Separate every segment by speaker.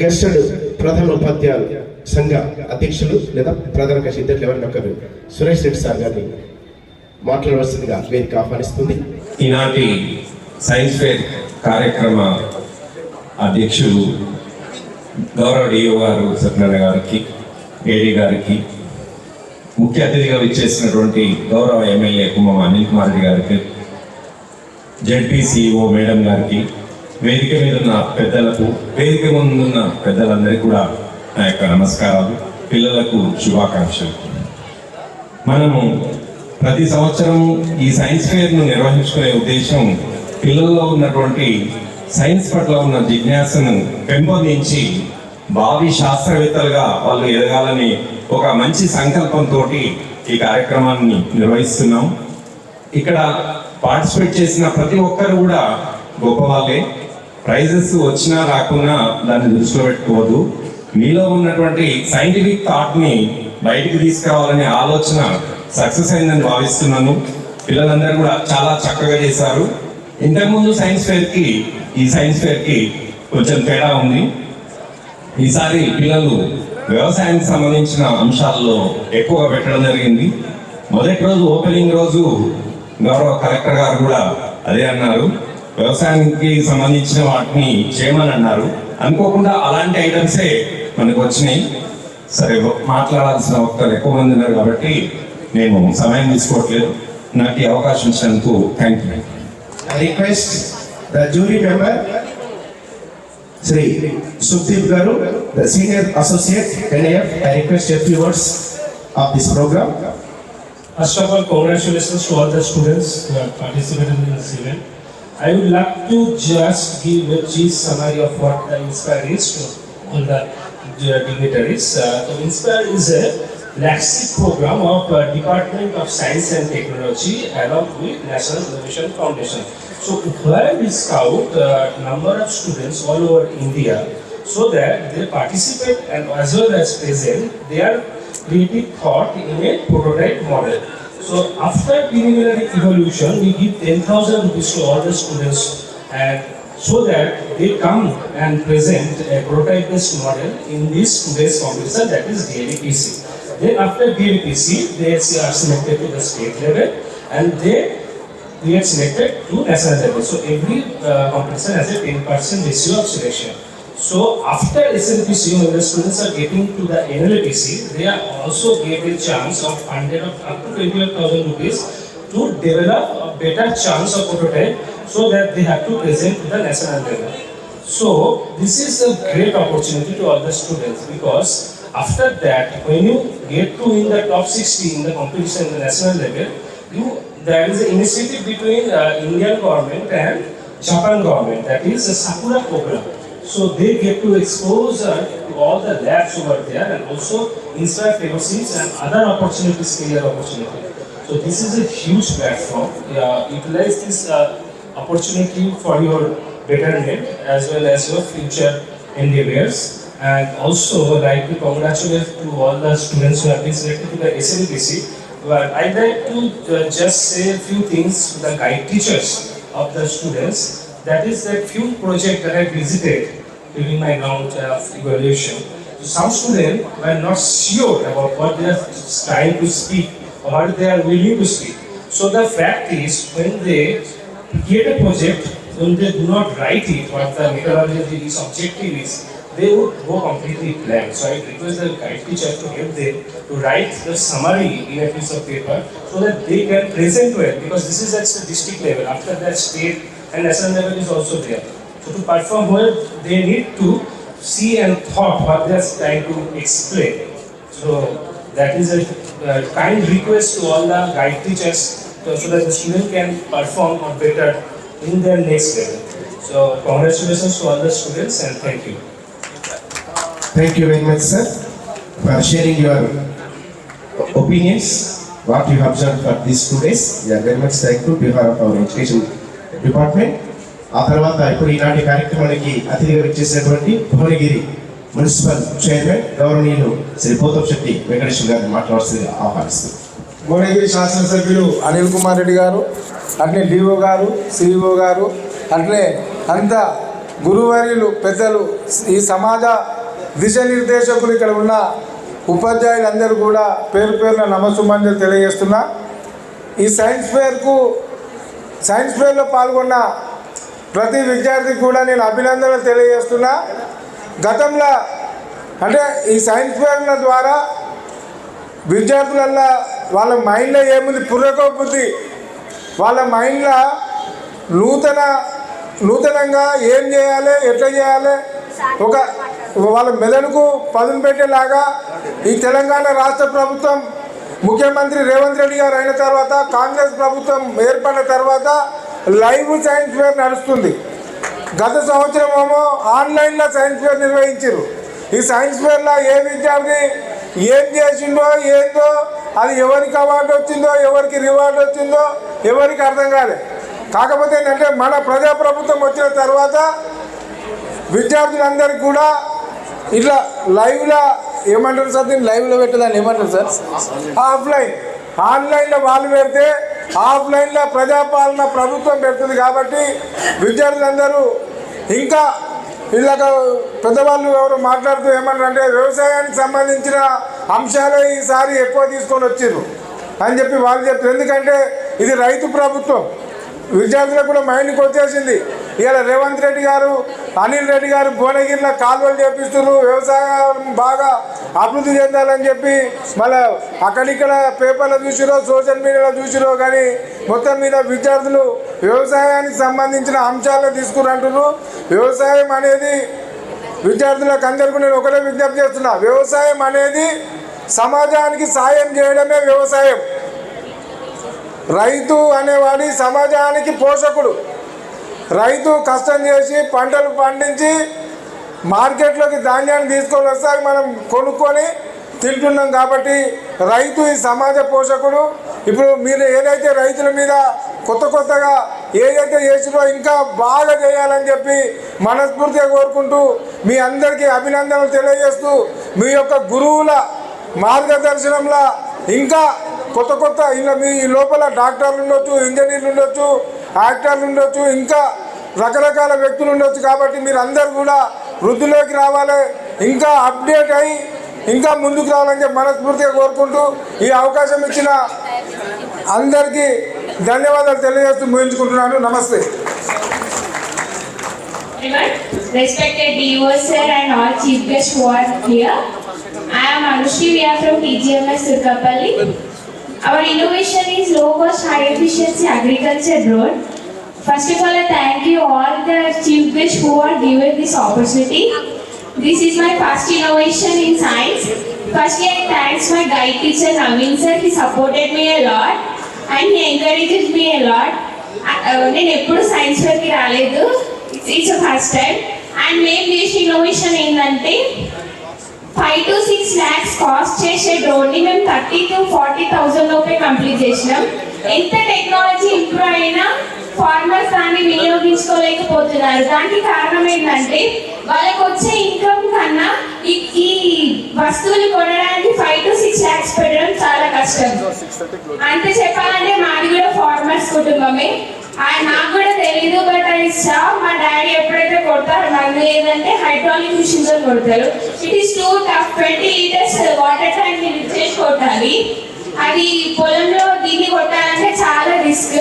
Speaker 1: గర్షడు ప్రధాన ఉపాధ్యాయులు సంఘ అధ్యక్షులు లేదా ప్రధాన కక్షి ఇద్దరు ఎవరిని ఒకరు సురేష్ రెడ్డి సార్ గారిని మాట్లాడవలసిందిగా వేదిక ఆహ్వానిస్తుంది.
Speaker 2: ఈనాటి సైన్స్ ఫేర్ కార్యక్రమ అధ్యక్షులు గౌరవ డిఓ గారు సత్యనారాయణ గారికి ఏడీ గారికి ముఖ్య అతిథిగా విచ్చేసినటువంటి గౌరవ ఎమ్మెల్యే కుమ్మం అనిల్ కుమార్ రెడ్డి గారికి జడ్పీ మేడం గారికి వేదిక మీద ఉన్న పెద్దలకు వేదిక ముందున్న పెద్దలందరికీ కూడా నా యొక్క నమస్కారాలు పిల్లలకు శుభాకాంక్షలు. మనము ప్రతి సంవత్సరం ఈ సైన్స్ ఫేర్ను నిర్వహించుకునే ఉద్దేశం పిల్లల్లో ఉన్నటువంటి సైన్స్ పట్ల ఉన్న జిజ్ఞాసను పెంపొందించి భావి శాస్త్రవేత్తలుగా వాళ్ళు ఎదగాలని ఒక మంచి సంకల్పంతో ఈ కార్యక్రమాన్ని నిర్వహిస్తున్నాం. ఇక్కడ పార్టిసిపేట్ చేసిన ప్రతి ఒక్కరు కూడా గొప్పవాళ్ళే. ప్రైజెస్ వచ్చినా రాకున్నా దాన్ని దృష్టిలో పెట్టుకోవద్దు. మీలో ఉన్నటువంటి సైంటిఫిక్ థాట్ని బయటికి తీసుకురావాలనే ఆలోచన సక్సెస్ అయిందని భావిస్తున్నాను. పిల్లలందరూ కూడా చాలా చక్కగా చేశారు. ఇంతకుముందు సైన్స్ ఫేర్కి ఈ సైన్స్ ఫేర్కి కొంచెం తేడా ఉంది. ఈసారి పిల్లలు వ్యవసాయానికి సంబంధించిన అంశాల్లో ఎక్కువగా పెట్టడం జరిగింది. మొదటి రోజు ఓపెనింగ్ రోజు గౌరవ కలెక్టర్ గారు కూడా అదే అన్నారు. వ్యవసాయానికి సంబంధించిన వాటిని చేయమని అన్నారు. అనుకోకుండా అలాంటి ఐటమ్సే మనకు వచ్చినాయి. సరే మాట్లాడాల్సిన వక్తలు ఎక్కువ మంది ఉన్నారు కాబట్టి నేను సమయం తీసుకోవట్లేదు. నాకు ఈ అవకాశం ఇచ్చినందుకు thank you
Speaker 1: I request the jury member Shri Supdeep garu the senior associate NAF I request F yours of
Speaker 3: this program first of all congratulations to all the students participate in this event I would like to just give a brief summary of what the Inspire is to all the dignitaries. Uh, so Inspire is a flagship program of uh, Department of Science and Technology along with National Innovation Foundation. So where we scout uh, number of students all over India so that they participate and as well as present their creative thought in a prototype model. So after preliminary evaluation, we give 10,000 rupees to all the students so that they come and present a prototype based model in this today's competition that is DLPC. Then after DLPC, they are selected to the state level and they get selected to national level. So every uh, competition has a 10% ratio of selection. So after SLPC, when the students are getting to the NLPC, they are also given a chance of funded of up to 21,000 rupees to develop a better chance of prototype so that they have to present to the national level. So this is a great opportunity to all the students because after that, when you get to in the top 60 in the competition in the national level, you there is an initiative between uh, Indian government and Japan government that is a Sakura program. So they get to expose uh, to all the labs over there and also inspire fellowships and other opportunities, career opportunity. So this is a huge platform. Uh, utilize this uh, opportunity for your betterment as well as your future endeavors. And also like to congratulate to all the students who have been selected to the SLPC. But I'd like to uh, just say a few things to the guide teachers of the students. That is that few projects that I visited during my round uh, of evaluation. So some students were not sure about what they are trying to speak or what they are willing to speak. So the fact is when they create a project, when they do not write it, what the methodology is, objective is, they would go completely blank. So I request the guide teacher to help them to write the summary in a piece of paper so that they can present well because this is at the district level. After that, state and national level is also there. So to perform well, they need to see and thought what they are trying to explain. So that is a uh, kind request to all the guide teachers so so that the student can perform or better in their next level. So congratulations to all the students and thank you.
Speaker 1: Thank you very much, sir, for sharing your opinions, what you have observed for these two days. We are very much thankful to our education department. ఆ తర్వాత ఇప్పుడు ఈనాటి కార్యక్రమానికి అతిథిగా వచ్చేసినటువంటి Bhuvanagiri municipal chairman గౌరవనీయులు శ్రీ పోతం శెట్టి వెంకటేశ్వర గారిని మాట్లాడుతుంది ఆహ్వానిస్తుంది
Speaker 4: భువనగిరి శాసనసభ్యులు అనిల్ కుమార్ రెడ్డి గారు అట్లే డిఓ గారు సిఇఓ గారు అట్లే అంత గురువర్యులు పెద్దలు ఈ సమాజ దిశ నిర్దేశకులు ఇక్కడ ఉన్న ఉపాధ్యాయులందరూ కూడా పేరు పేరున నమస్సుమంజలు తెలియజేస్తున్నా. ఈ సైన్స్ ఫేర్కు సైన్స్ ఫేర్లో పాల్గొన్న ప్రతి విద్యార్థికి కూడా నేను అభినందనలు తెలియజేస్తున్నా. గతంలో అంటే ఈ సైన్స్ ఫేర్ల ద్వారా విద్యార్థులల్లో వాళ్ళ మైండ్లో ఏముంది? పుర్రకోబుద్ధి వాళ్ళ మైండ్లో నూతన నూతనంగా ఏం చేయాలి ఎట్లా చేయాలి? ఒక వాళ్ళ మెదడుకు పదును పెట్టేలాగా ఈ తెలంగాణ రాష్ట్ర ప్రభుత్వం ముఖ్యమంత్రి రేవంత్ రెడ్డి గారు అయిన తర్వాత కాంగ్రెస్ ప్రభుత్వం ఏర్పడిన తర్వాత లైవ్ సైన్స్ ఫేర్ నడుస్తుంది. గత సంవత్సరం ఏమో ఆన్లైన్లో సైన్స్ ఫేర్ నిర్వహించారు. ఈ సైన్స్ ఫేర్లో ఏ విద్యార్థి ఏం చేసిండో ఏందో అది ఎవరికి అవార్డు వచ్చిందో ఎవరికి రివార్డు వచ్చిందో ఎవరికి అర్థం కాలేదు కాకపోతే ఏంటంటే మన ప్రజాప్రభుత్వం వచ్చిన తర్వాత విద్యార్థులందరికీ కూడా ఇట్లా లైవ్లో ఏమంటారు సార్ దీన్ని? లైవ్లో పెట్టదని ఏమంటారు సార్? ఆఫ్లైన్. ఆన్లైన్లో వాళ్ళు పెడితే ఆఫ్లైన్లో ప్రజాపాలన ప్రభుత్వం పెడుతుంది కాబట్టి విద్యార్థులందరూ ఇంకా ఇలాగ పెద్దవాళ్ళు ఎవరు మాట్లాడుతూ ఏమన్నారంటే వ్యవసాయానికి సంబంధించిన అంశాలే ఈసారి ఎక్కువ తీసుకొని వచ్చారు అని చెప్పి వాళ్ళు చెప్తారు. ఎందుకంటే ఇది రైతు ప్రభుత్వం. విద్యార్థులకు కూడా మైండ్కి వచ్చేసింది. ఇలా రేవంత్ రెడ్డి గారు అనిల్ రెడ్డి గారు భువనగిరిలో కాలువలు చేపిస్తున్నారు. వ్యవసాయం బాగా అభివృద్ధి చెందాలని చెప్పి మళ్ళీ అక్కడిక్కడ పేపర్లో చూసిరో సోషల్ మీడియాలో చూసిరో కానీ మొత్తం మీద విద్యార్థులు వ్యవసాయానికి సంబంధించిన అంశాలను తీసుకురంటున్నారు వ్యవసాయం అనేది విద్యార్థులకు అందరికీ నేను ఒకటే విజ్ఞప్తి చేస్తున్నా. వ్యవసాయం అనేది సమాజానికి సాయం చేయడమే వ్యవసాయం. రైతు అనేవాడి సమాజానికి పోషకుడు. రైతు కష్టం చేసి పంటలు పండించి మార్కెట్లోకి ధాన్యాన్ని తీసుకొని వస్తే మనం కొనుక్కొని తింటున్నాం కాబట్టి రైతు ఈ సమాజ పోషకుడు. ఇప్పుడు మీరు ఏదైతే రైతుల మీద కొత్త కొత్తగా ఏదైతే చేసినో ఇంకా బాగా చేయాలని చెప్పి మనస్ఫూర్తిగా కోరుకుంటూ మీ అందరికీ అభినందనలు తెలియజేస్తూ మీ యొక్క గురువుల మార్గదర్శనంలో ఇంకా కొత్త కొత్త ఇలా మీ లోపల డాక్టర్లు ఉండొచ్చు ఇంజనీర్లు ఉండొచ్చు యాక్టర్లు ఉండొచ్చు ఇంకా రకరకాల వ్యక్తులు ఉండొచ్చు కాబట్టి మీరు అందరు కూడా వృద్ధిలోకి రావాలి ఇంకా అప్డేట్ అయి ఇంకా ముందుకు రావాలని చెప్పి మనస్ఫూర్తిగా కోరుకుంటూ ఈ అవకాశం ఇచ్చిన అందరికీ ధన్యవాదాలు తెలియజేస్తూ ముగించుకుంటున్నాను నమస్తే
Speaker 5: respected DOS sir and all chief guests who are here. I am Anushri, we are from TGMS Sirkapalli. Our innovation is low cost, high efficiency agriculture drone. First of all, I thank you all the chief guests who are given this opportunity. This is my first innovation in science. Firstly, I thanks my guide teacher Naveen sir. He supported me a lot and he encourages me a lot. నేను ఎప్పుడు science ఫేర్కి రాలేదు it's it's first time and మేము చేసిన innovation ఏంటంటే five to six lakhs cost చేసే డ్రోన్ని మేము థర్టీ టు ఫార్టీ థౌసండ్ లోపే కంప్లీట్ చేసినాం. ఎంత టెక్నాలజీ ఇంప్రూవ్ అయినా ఫార్మర్స్ దాన్ని వినియోగించుకోలేకపోతున్నారు. దానికి కారణం ఏంటంటే వాళ్ళకి వచ్చే ఇన్కమ్ కన్నా ఈ వస్తువులు కొనడానికి ఫైవ్ టు సిక్స్ ల్యాక్స్ పెట్టడం చాలా కష్టం. అంతే చెప్పాలంటే మాది కూడా ఫార్మర్స్ కుటుంబమే. నాకు కూడా తెలీదు బట్ ఐ సా మా డాడీ ఎప్పుడైతే కొడతారో నాకు లేదంటే హైడ్రాలిక్ మిషన్తో కొడతారు. It is too tough twenty litres water ట్యాంక్ని చేసి కొట్టాలి. అది పొలంలో దీన్ని కొట్టాలంటే చాలా రిస్క్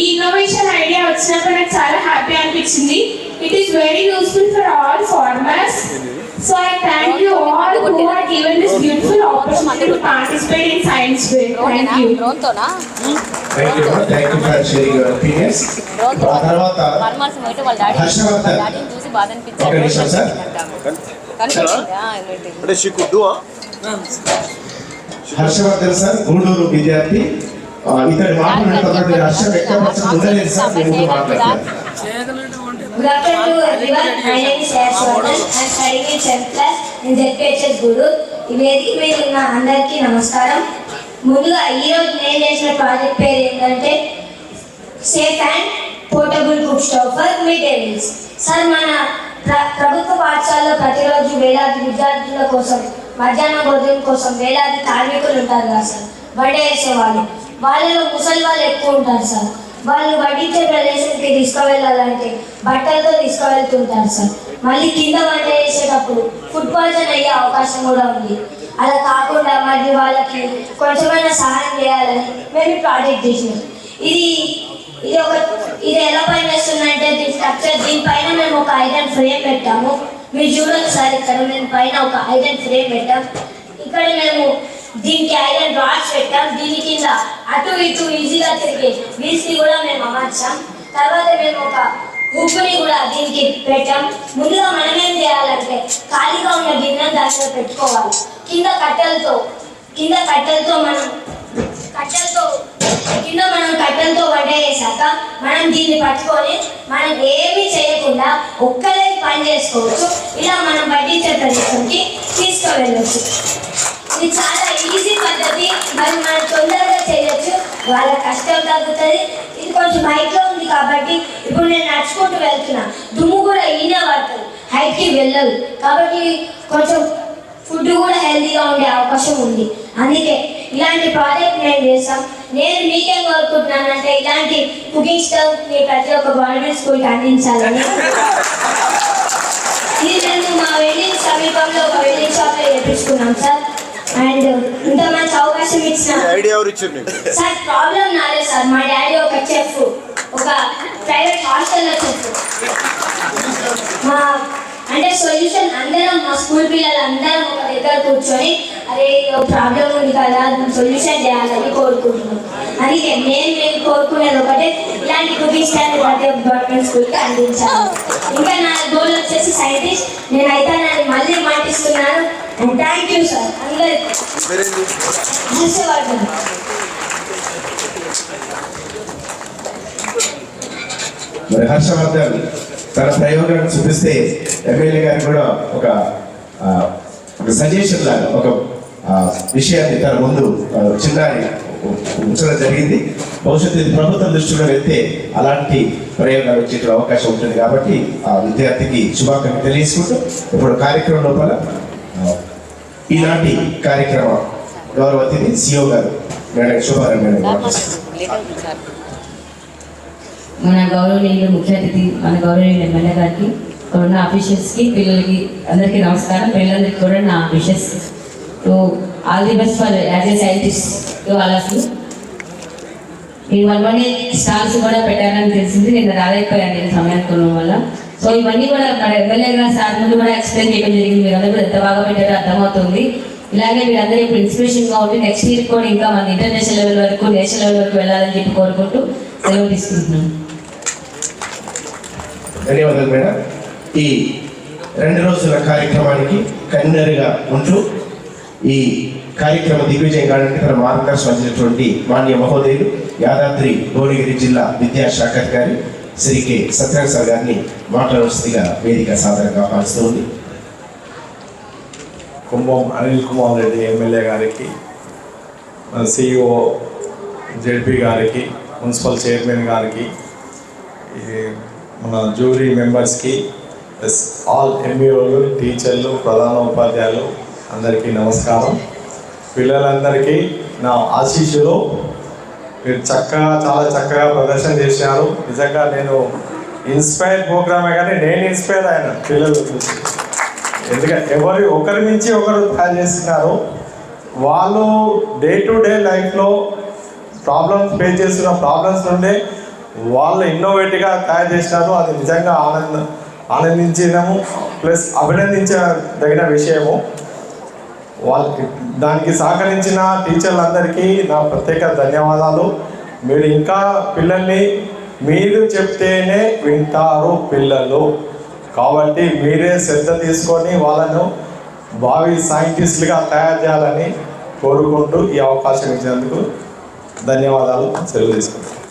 Speaker 5: ఈ ఇన్నోవేషన్ ఐడియా వచ్చినప్పుడు నాకు చాలా హ్యాపీ అనిపించింది. It is very useful for all farmers so I thank you all who are given this beautiful opportunity to participate in science fair thank you
Speaker 6: డ్రోన్తోనా
Speaker 1: thank you thank you for sharing your opinions ఆ తర్వాత
Speaker 6: farmers పోయితే వాళ్ళ daddy
Speaker 1: Harshavardhan.
Speaker 6: డాడీని చూసి బాధ
Speaker 1: ఒక నిమిషం sir.
Speaker 7: అంటే she could do
Speaker 1: Harshavardhan sir Gudur విద్యార్థి. ఆ, ఇతడి మాట్లాడినటువంటి హర్షం వ్యక్తపరచడం ఉండలేదు సార్ నేను ముందు మాట్లాడతాను
Speaker 8: Good afternoon everyone. My name is Yashwardan. I am studying in 10th class in ZPHS Guru. ఈ వేదిక మీద ఉన్న అందరికీ నమస్కారం ముందుగా ఈ రోజు నేను చేసిన ప్రాజెక్ట్ పేరు ఏంటంటే safe and portable cook stove for mid day meals sir మన ప్ర- ప్రభుత్వ పాఠశాలలో ప్రతిరోజు వేలాది విద్యార్థుల కోసం మధ్యాహ్న భోజనం కోసం వేలాది కార్మికులు ఉంటారు కదా సార్ బర్త్డే చేసేవాళ్ళు వాళ్ళలో ముసలి వాళ్ళు ఎక్కువ ఉంటారు సార్ వాళ్ళు వడ్డించే ప్రదేశానికి తీసుకువెళ్ళాలంటే బట్టలతో తీసుకువెళ్తుంటారు సార్. మళ్ళీ కింద వంట చేసేటప్పుడు ఫుడ్ పాయిజన్ అయ్యే అవకాశం కూడా ఉంది. అలా కాకుండా మరి వాళ్ళకి కొంచెమైనా సహాయం చేయాలని మేము ప్రాజెక్ట్ చేసినాం. ఇది ఇది ఒక ఇది ఎలా పనిచేస్తుందంటే దీని స్ట్రక్చర్ దీనిపైన మేము ఒక ఐరన్ ఫ్రేమ్ పెట్టాము. మీరు చూడొచ్చు సార్ ఇక్కడ మేము పైన ఒక ఐరన్ ఫ్రేమ్ పెట్టాం. ఇక్కడ మేము దీనికి ఐరన్ రాడ్స్ పెట్టాం. దీని కింద అటు ఇటు ఈజీగా తిరిగే వీసీ కూడా మేము అమర్చాం. తర్వాత మేము ఒక ఉప్పుని కూడా దీనికి పెట్టాం. ముందుగా మనం ఏం చేయాలంటే ఖాళీగా ఉన్న గిన్నె దాంట్లో పెట్టుకోవాలి. కింద కట్టెలతో కింద కట్టెలతో మనం కట్టెలతో కింద మనం కట్టెలతో వంట చేశాక మనం దీన్ని పట్టుకొని మనం ఏమీ చేయకుండా ఒక్కలే పని చేసుకోవచ్చు. ఇలా మనం పట్టించే ప్రదేశంకి తీసుకువెళ్ళచ్చు. ఇది చాలా ఈజీ పద్ధతి. మరి మనం తొందరగా చేయొచ్చు. వాళ్ళ కష్టం తగ్గుతుంది. ఇది కొంచెం హైట్లో ఉంది కాబట్టి ఇప్పుడు నేను నడుచుకుంటూ వెళ్తున్నా. దుమ్ము కూడా ఈయన పడుతుంది హైట్కి వెళ్ళదు. కాబట్టి కొంచెం ఫుడ్ కూడా హెల్తీగా ఉండే అవకాశం ఉంది. అందుకే ఇలాంటి ప్రాజెక్ట్ మేము చేస్తాం. నేను మీకేం కోరుకుంటున్నానంటే ఇలాంటి కుకింగ్ స్టవ్ మీ ప్రతి ఒక్క గవర్నమెంట్ స్కూల్కి అందించాలని. అండ్ ఇంత మంచి అవకాశం ఇచ్చిన
Speaker 7: ఐడియా ఎవరు ఇచ్చారు నీకు?
Speaker 8: సార్ ప్రాబ్లం నాదే సార్. మా డాడీ ఒక చెఫ్ ఒక ప్రైవేట్ హాస్టల్లో చెఫ్ మా అంటే సొల్యూషన్ అందరం మా స్కూల్ పిల్లలు అందరం ఒక దగ్గర కూర్చొని అరే ప్రాబ్లం ఉంది కదా సొల్యూషన్ చేయాలని కోరుకుంటున్నాం. అందుకే నేను నేను కోరుకునేది ఒకటే ఇలాంటి కుకింగ్ స్టాండ్ ప్రతి ఒక్క గవర్నమెంట్ స్కూల్కి అందించాలి. ఇంకా నా గోల్ వచ్చేసి సైంటిస్ట్ నేను అయితే నన్ను మళ్ళీ మాటిస్తున్నాను అండ్ థ్యాంక్ యూ సార్ అందరికి.
Speaker 7: పేరేంటి
Speaker 8: హర్షవర్ధన్
Speaker 1: మరి హర్షవర్ధన్ తన ప్రయోగాన్ని చూపిస్తే ఎమ్మెల్యే గారు కూడా ఒక ఒక సజెషన్ లాగా ఒక విషయాన్ని తన ముందు ఆ, చిన్నారి ఉంచడం జరిగింది. భవిష్యత్తు ప్రభుత్వం దృష్టిలో వెళ్తే అలాంటి ప్రయోగాలు వచ్చే అవకాశం ఉంటుంది కాబట్టి ఆ విద్యార్థికి శుభాకాంక్షలు తెలియజేసుకుంటూ ఇప్పుడు కార్యక్రమం లోపల ఈనాటి కార్యక్రమం గౌరవ అతిథి సిఓ గారు మేడం శుభారాయణ
Speaker 9: మన గౌరవనీయులు ముఖ్య అతిథి మన గౌరవనీయులు ఎమ్మెల్యే గారికి ఇక్కడ ఉన్న ఆఫీషియల్స్కి పిల్లలకి అందరికీ నమస్కారం. పిల్లలకి కూడా నా wishes to all the best for as a scientist to all of you. ఈ వన్ వన్ స్టార్స్ కూడా పెట్టారని తెలిసింది. నేను రాలేకపోయాను నేను సమయానికి ఉండడం వల్ల. సో ఇవన్నీ కూడా మన ఎమ్మెల్యే గారు సార్ ముందు కూడా ఎక్స్ప్లెయిన్ చేయడం జరిగింది. మీరు అందరూ ఎంత బాగా పెట్టారో అర్థమవుతుంది. ఇలాగే మీరందరూ ఇప్పుడు ఇన్స్పిరేషన్గా ఉండి నెక్స్ట్ ఇయర్ కూడా ఇంకా మన ఇంటర్నేషనల్ లెవెల్ వరకు నేషనల్ లెవెల్ వరకు వెళ్ళాలని చెప్పి కోరుకుంటూ సెలవు తీసుకుంటున్నాను
Speaker 1: ధన్యవాదాలు మేడం. ఈ రెండు రోజుల కార్యక్రమానికి కన్వీనర్గా ఉంటూ ఈ కార్యక్రమ దిగ్విజయం కావడానికి తన మార్గదర్శనం అందించినటువంటి మాన్య మహోదయులు యాదాద్రి భువనగిరి జిల్లా విద్యాశాఖ అధికారి శ్రీ కె సత్యనారాయణ సార్ గారిని మాట్లాడవలసిందిగా వేదిక సాధారణంగా ఆహ్వానిస్తూ ఉంది.
Speaker 10: కుంభం అనిల్ కుమార్ రెడ్డి ఎమ్మెల్యే గారికి మన సిఇఓ జెడ్పీ గారికి మున్సిపల్ చైర్మన్ గారికి మన జ్యూరీ మెంబర్స్కి ప్లస్ ఆల్ ఎంబీఓలు టీచర్లు ప్రధాన ఉపాధ్యాయులు అందరికీ నమస్కారం. పిల్లలందరికీ నా ఆశీస్సులో. మీరు చక్కగా చాలా చక్కగా ప్రదర్శన చేశారు. నిజంగా నేను ఇన్స్పైర్ ప్రోగ్రామే కానీ నేను ఇన్స్పైర్ అయ్యాను పిల్లలు. చూసి ఎందుకంటే ఎవరి ఒకరి నుంచి ఒకరు తయారు చేస్తున్నారు. వాళ్ళు డే టు డే లైఫ్లో ప్రాబ్లమ్స్ ఫేస్ చేస్తున్న ప్రాబ్లమ్స్ నుండే వాళ్ళు ఇన్నోవేటివ్గా తయారు చేసినారు. అది నిజంగా ఆనంద ఆనందించడము ప్లస్ అభినందించదగిన విషయము. వాళ్ళకి దానికి సహకరించిన టీచర్లందరికీ నా ప్రత్యేక ధన్యవాదాలు. మీరు ఇంకా పిల్లల్ని మీరు చెప్తేనే వింటారు పిల్లలు. కాబట్టి మీరే శ్రద్ధ తీసుకొని వాళ్ళను భావి సైంటిస్టులుగా తయారు చేయాలని కోరుకుంటూ ఈ అవకాశం ఇచ్చినందుకు ధన్యవాదాలు. సెలవు తీసుకుంటాను